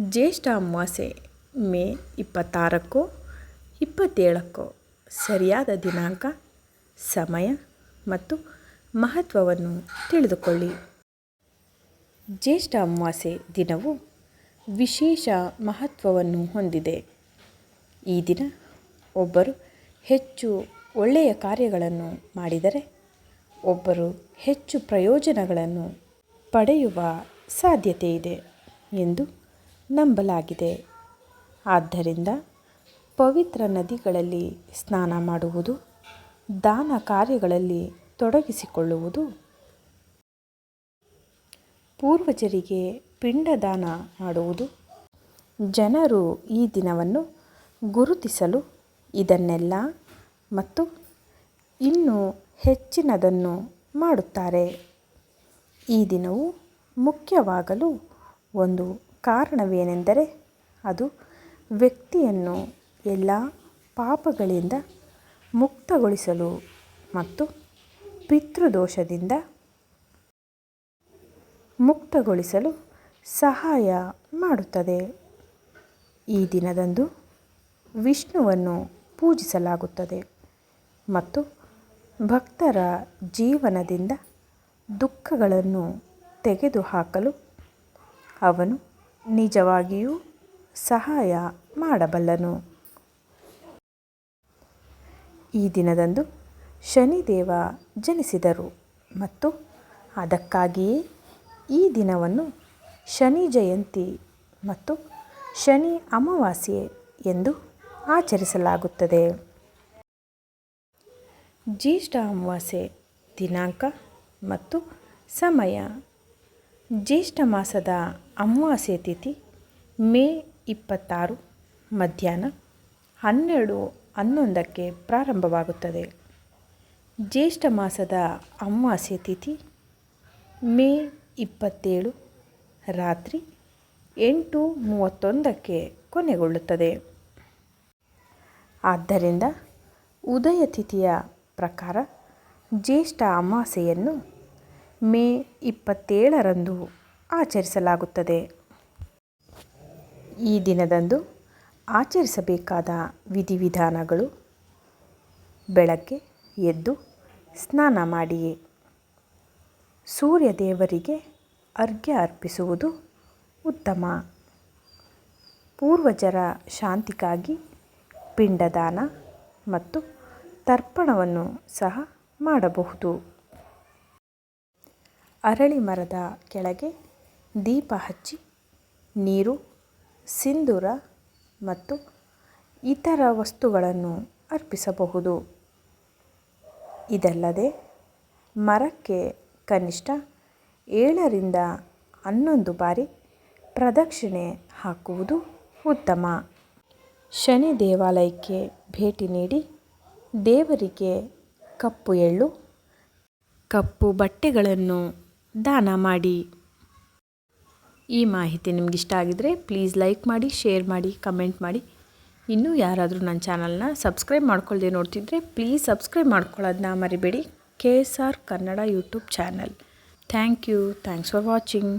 ಜ್ಯೇಷ್ಠ ಅಮಾವಾಸ್ಯೆ ಮೇ ಇಪ್ಪತ್ತಾರಕ್ಕೋ, ಇಪ್ಪತ್ತೇಳಕ್ಕೋ, ಸರಿಯಾದ ದಿನಾಂಕ, ಸಮಯ ಮತ್ತು ಮಹತ್ವವನ್ನು ತಿಳಿದುಕೊಳ್ಳಿ. ಜ್ಯೇಷ್ಠ ಅಮಾವಾಸ್ಯೆ ದಿನವು ವಿಶೇಷ ಮಹತ್ವವನ್ನು ಹೊಂದಿದೆ. ಈ ದಿನ ಒಬ್ಬರು ಹೆಚ್ಚು ಒಳ್ಳೆಯ ಕಾರ್ಯಗಳನ್ನು ಮಾಡಿದರೆ ಒಬ್ಬರು ಹೆಚ್ಚು ಪ್ರಯೋಜನಗಳನ್ನು ಪಡೆಯುವ ಸಾಧ್ಯತೆ ಇದೆ ಎಂದು ನಂಬಲಾಗಿದೆ. ಆದ್ದರಿಂದ ಪವಿತ್ರ ನದಿಗಳಲ್ಲಿ ಸ್ನಾನ ಮಾಡುವುದು, ದಾನ ಕಾರ್ಯಗಳಲ್ಲಿ ತೊಡಗಿಸಿಕೊಳ್ಳುವುದು. ಪೂರ್ವಜರಿಗೆ ಪಿಂಡದಾನ ಮಾಡುವುದು. ಜನರು ಈ ದಿನವನ್ನು ಗುರುತಿಸಲು ಇದನ್ನೆಲ್ಲ ಮತ್ತು ಇನ್ನೂ ಹೆಚ್ಚಿನದನ್ನು ಮಾಡುತ್ತಾರೆ. ಈ ದಿನವು ಮುಖ್ಯವಾಗಲು ಒಂದು ಕಾರಣವೇನೆಂದರೆ ಅದು ವ್ಯಕ್ತಿಯನ್ನು ಎಲ್ಲ ಪಾಪಗಳಿಂದ ಮುಕ್ತಗೊಳಿಸಲು ಮತ್ತು ಪಿತೃದೋಷದಿಂದ ಮುಕ್ತಗೊಳಿಸಲು ಸಹಾಯ ಮಾಡುತ್ತದೆ. ಈ ದಿನದಂದು ವಿಷ್ಣುವನ್ನು ಪೂಜಿಸಲಾಗುತ್ತದೆ ಮತ್ತು ಭಕ್ತರ ಜೀವನದಿಂದ ದುಃಖಗಳನ್ನು ತೆಗೆದುಹಾಕಲು ಅವನು ನಿಜವಾಗಿಯೂ ಸಹಾಯ ಮಾಡಬಲ್ಲನು. ಈ ದಿನದಂದು ಶನಿದೇವ ಜನಿಸಿದರು ಮತ್ತು ಅದಕ್ಕಾಗಿಯೇ ಈ ದಿನವನ್ನು ಶನಿ ಜಯಂತಿ ಮತ್ತು ಶನಿ ಅಮಾವಾಸ್ಯೆ ಎಂದು ಆಚರಿಸಲಾಗುತ್ತದೆ. ಜ್ಯೇಷ್ಠ ಅಮಾವಾಸ್ಯೆ ದಿನಾಂಕ ಮತ್ತು ಸಮಯ. ಜ್ಯೇಷ್ಠ ಮಾಸದ ಅಮಾವಾಸ್ಯೆ ತಿಥಿ, ಮೇ ಇಪ್ಪತ್ತಾರು, ಮಧ್ಯಾಹ್ನ ಹನ್ನೆರಡು ಹನ್ನೊಂದಕ್ಕೆ ಪ್ರಾರಂಭವಾಗುತ್ತದೆ. ಜ್ಯೇಷ್ಠ ಮಾಸದ ಅಮಾವಾಸ್ಯೆ ತಿಥಿ, ಮೇ ಇಪ್ಪತ್ತೇಳು, ರಾತ್ರಿ ಎಂಟು ಮೂವತ್ತೊಂದಕ್ಕೆ ಕೊನೆಗೊಳ್ಳುತ್ತದೆ. ಆದ್ದರಿಂದ ಉದಯ ತಿಥಿಯ ಪ್ರಕಾರ ಜ್ಯೇಷ್ಠ ಅಮಾವಾಸ್ಯೆಯನ್ನು ಮೇ ಇಪ್ಪತ್ತೇಳರಂದು ಆಚರಿಸಲಾಗುತ್ತದೆ. ಈ ದಿನದಂದು ಆಚರಿಸಬೇಕಾದ ವಿಧಿವಿಧಾನಗಳು, ಬೆಳಗ್ಗೆ ಎದ್ದು ಸ್ನಾನ ಮಾಡಿಯೇ. ಸೂರ್ಯ ದೇವರಿಗೆ ಅರ್ಘ್ಯ ಅರ್ಪಿಸುವುದು ಉತ್ತಮ. ಪೂರ್ವಜರ ಶಾಂತಿಗಾಗಿ ಪಿಂಡದಾನ ಮತ್ತು ತರ್ಪಣವನ್ನು ಸಹ ಮಾಡಬಹುದು. ಅರಳಿ ಮರದ ಕೆಳಗೆ ದೀಪ ಹಚ್ಚಿ, ನೀರು, ಸಿಂಧೂರ ಮತ್ತು ಇತರ ವಸ್ತುಗಳನ್ನು ಅರ್ಪಿಸಬಹುದು. ಇದಲ್ಲದೆ ಮರಕ್ಕೆ ಕನಿಷ್ಠ ಏಳರಿಂದ ಹನ್ನೊಂದು ಬಾರಿ ಪ್ರದಕ್ಷಿಣೆ ಹಾಕುವುದು ಉತ್ತಮ. ಶನಿ ದೇವಾಲಯಕ್ಕೆ ಭೇಟಿ ನೀಡಿ ದೇವರಿಗೆ ಕಪ್ಪು ಎಳ್ಳು, ಕಪ್ಪು ಬಟ್ಟೆಗಳನ್ನು ದಾನ ಮಾಡಿ. ಈ ಮಾಹಿತಿ ನಿಮಗಿಷ್ಟ ಆಗಿದರೆ ಪ್ಲೀಸ್ ಲೈಕ್ ಮಾಡಿ ಶೇರ್ ಮಾಡಿ ಕಮೆಂಟ್ ಮಾಡಿ. ಇನ್ನೂ ಯಾರಾದರೂ ನನ್ನ ಚಾನಲ್ನ ಸಬ್ಸ್ಕ್ರೈಬ್ ಮಾಡ್ಕೊಳ್ಳದೆ ನೋಡ್ತಿದ್ರೆ ಪ್ಲೀಸ್ ಸಬ್ಸ್ಕ್ರೈಬ್ ಮಾಡ್ಕೊಳ್ಳೋದನ್ನ ಮರಿಬೇಡಿ. K S R Kannada YouTube channel thank you thanks for watching